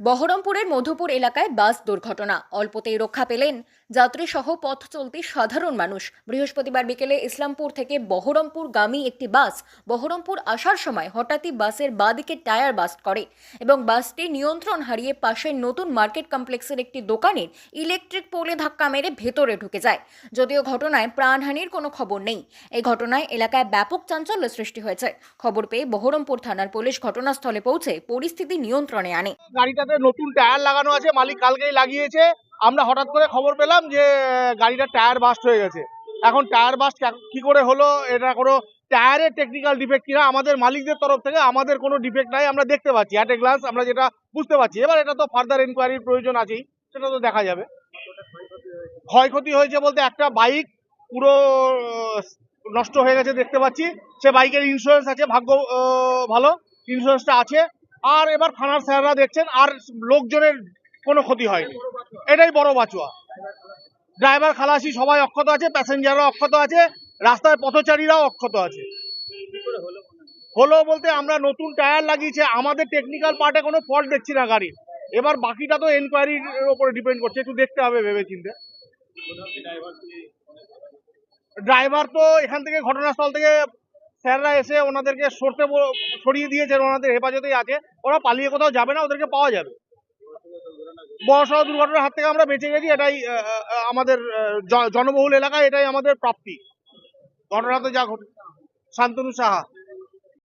বহরমপুরের মধুপুর এলাকায় বাস দুর্ঘটনা। অল্পতেই রক্ষা পেলেন যাত্রী সহ পথ চলতি সাধারণ মানুষ। বৃহস্পতিবার বিকেলে ইসলামপুর থেকে বহরমপুর গামী একটি বাস বহরমপুর আসার সময় হঠাৎই বাসের বাঁদিকে টায়ার বাস্ট করে এবং বাসটি নিয়ন্ত্রণ হারিয়ে পাশের নতুন মার্কেট কমপ্লেক্সের একটি দোকানের ইলেকট্রিক পোলে ধাক্কা মেরে ভেতরে ঢুকে যায়। যদিও ঘটনায় প্রাণহানির কোনো খবর নেই। এই ঘটনায় এলাকায় ব্যাপক চাঞ্চল্য সৃষ্টি হয়েছে। খবর পেয়ে বহরমপুর থানার পুলিশ ঘটনাস্থলে পৌঁছে পরিস্থিতি নিয়ন্ত্রণে আনে। গাড়িটাতে নতুন টায়ার লাগানো আছে, মালিক কালকেই লাগিয়েছে। আমরা হঠাৎ করে খবর পেলাম যে গাড়িটার টায়ার বাস্ট হয়ে গেছে। এখন টায়ার বাস্ট কি করে হলো, এটা কোনো টায়ারের টেকনিক্যাল ডিফেক্ট কিনা, আমাদের মালিকদের তরফ থেকে আমাদের কোনো ডিফেক্ট নাই, আমরা দেখতে পাচ্ছি। অ্যাট এ গ্লান্স আমরা যেটা বুঝতে পারছি। এবার এটা তো ফার্দার এনকোয়ারির প্রয়োজন আছেই, সেটা তো দেখা যাবে। ক্ষয়ক্ষতি হয়েছে বলতে একটা বাইক পুরো, নষ্ট হয়ে গেছে, দেখতে পাচ্ছি। সে বাইকের ইন্স্যুরেন্স আছে, ভাগ্য ভালো। ইন্স্যুরেন্সটা আছে। আর এবার থানার স্যাররা দেখছেন আর লোকজনের কোনো ক্ষতি হয়নি। এটাই বড় বাঁচুয়া ড্রাইভার খালাসি সবাই অক্ষত আছে প্যাসেঞ্জাররা অক্ষত আছে রাস্তায় পথচারীরাও অক্ষত আছে। হলো বলতে আমরা নতুন টায়ার লাগিয়েছে আমাদের টেকনিক্যাল পার্টে কোনো ফল্ট দেখছি না গাড়ির। এবার বাকিটা তো এনকোয়ারির উপরে ডিপেন্ড করছে একটু দেখতে হবে ভেবে চিন্তে ড্রাইভার তো এখান থেকে ঘটনাস্থল থেকে স্যাররা এসে ওনাদেরকে সরতে সরিয়ে দিয়েছেন ওনাদের হেফাজতেই আছে। ওরা পালিয়ে কোথাও যাবে না, ওদেরকে পাওয়া যাবে। বড়সড় দুর্ঘটনার হাত থেকে আমরা বেঁচে গেছি, এটাই আমাদের জনবহুল এলাকায় এটাই আমাদের প্রাপ্তি। ঘটনাতে যা ঘটে, শান্তনু সাহা।